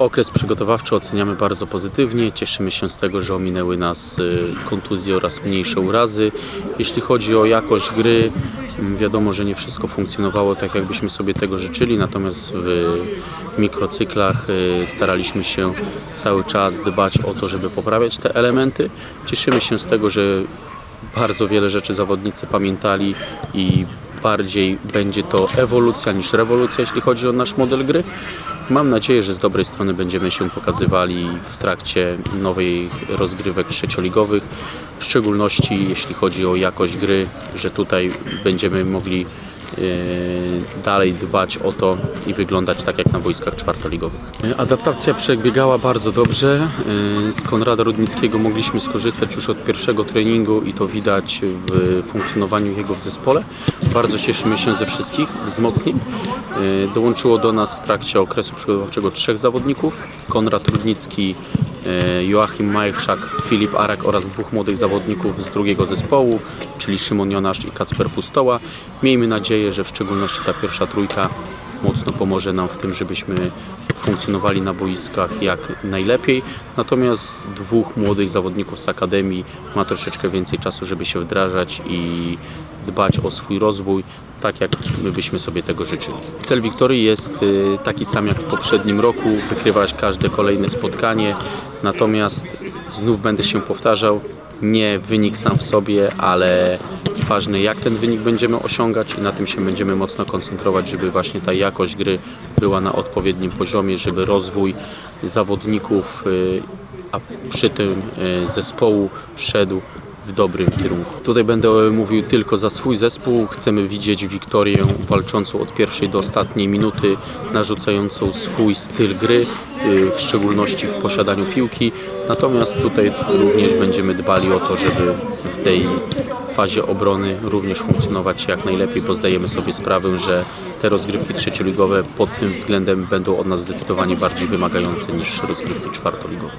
Okres przygotowawczy oceniamy bardzo pozytywnie. Cieszymy się z tego, że ominęły nas y, kontuzje oraz mniejsze urazy. Jeśli chodzi o jakość gry, mm, wiadomo, że nie wszystko funkcjonowało tak, jakbyśmy sobie tego życzyli, natomiast w mikrocyklach y, staraliśmy się cały czas dbać o to, żeby poprawiać te elementy. Cieszymy się z tego, że bardzo wiele rzeczy zawodnicy pamiętali i bardziej będzie to ewolucja niż rewolucja, jeśli chodzi o nasz model gry. Mam nadzieję, że z dobrej strony będziemy się pokazywali w trakcie nowej rozgrywek trzecioligowych, w szczególności jeśli chodzi o jakość gry, że tutaj będziemy mogli dalej dbać o to i wyglądać tak jak na boiskach czwartoligowych. E, Adaptacja przebiegała bardzo dobrze. E, Z Konrada Rudnickiego mogliśmy skorzystać już od pierwszego treningu i to widać w funkcjonowaniu jego w zespole. Bardzo cieszymy się ze wszystkich wzmocnień. E, Dołączyło do nas w trakcie okresu przygotowawczego trzech zawodników. Konrad Rudnicki, e, Joachim Majchrzak, Filip Arak oraz dwóch młodych zawodników z drugiego zespołu, czyli Szymon Jonasz i Kacper Pustoła. Miejmy nadzieję, że w szczególności ta pierwsza trójka mocno pomoże nam w tym, żebyśmy funkcjonowali na boiskach jak najlepiej. Natomiast dwóch młodych zawodników z Akademii ma troszeczkę więcej czasu, żeby się wdrażać i dbać o swój rozwój, tak jak my byśmy sobie tego życzyli. Cel Wiktorii jest y, taki sam jak w poprzednim roku, wykrywać każde kolejne spotkanie, natomiast znów będę się powtarzał, nie wynik sam w sobie, ale ważne jak ten wynik będziemy osiągać i na tym się będziemy mocno koncentrować, żeby właśnie ta jakość gry była na odpowiednim poziomie, żeby rozwój zawodników, y, a przy tym y, zespołu szedł w dobrym kierunku. Tutaj będę mówił tylko za swój zespół. Chcemy widzieć Wiktorię walczącą od pierwszej do ostatniej minuty, narzucającą swój styl gry, y, w szczególności w posiadaniu piłki. Natomiast tutaj również będziemy dbali o to, żeby w tej fazie obrony również funkcjonować jak najlepiej, bo zdajemy sobie sprawę, że te rozgrywki trzecioligowe pod tym względem będą od nas zdecydowanie bardziej wymagające niż rozgrywki czwartoligowe.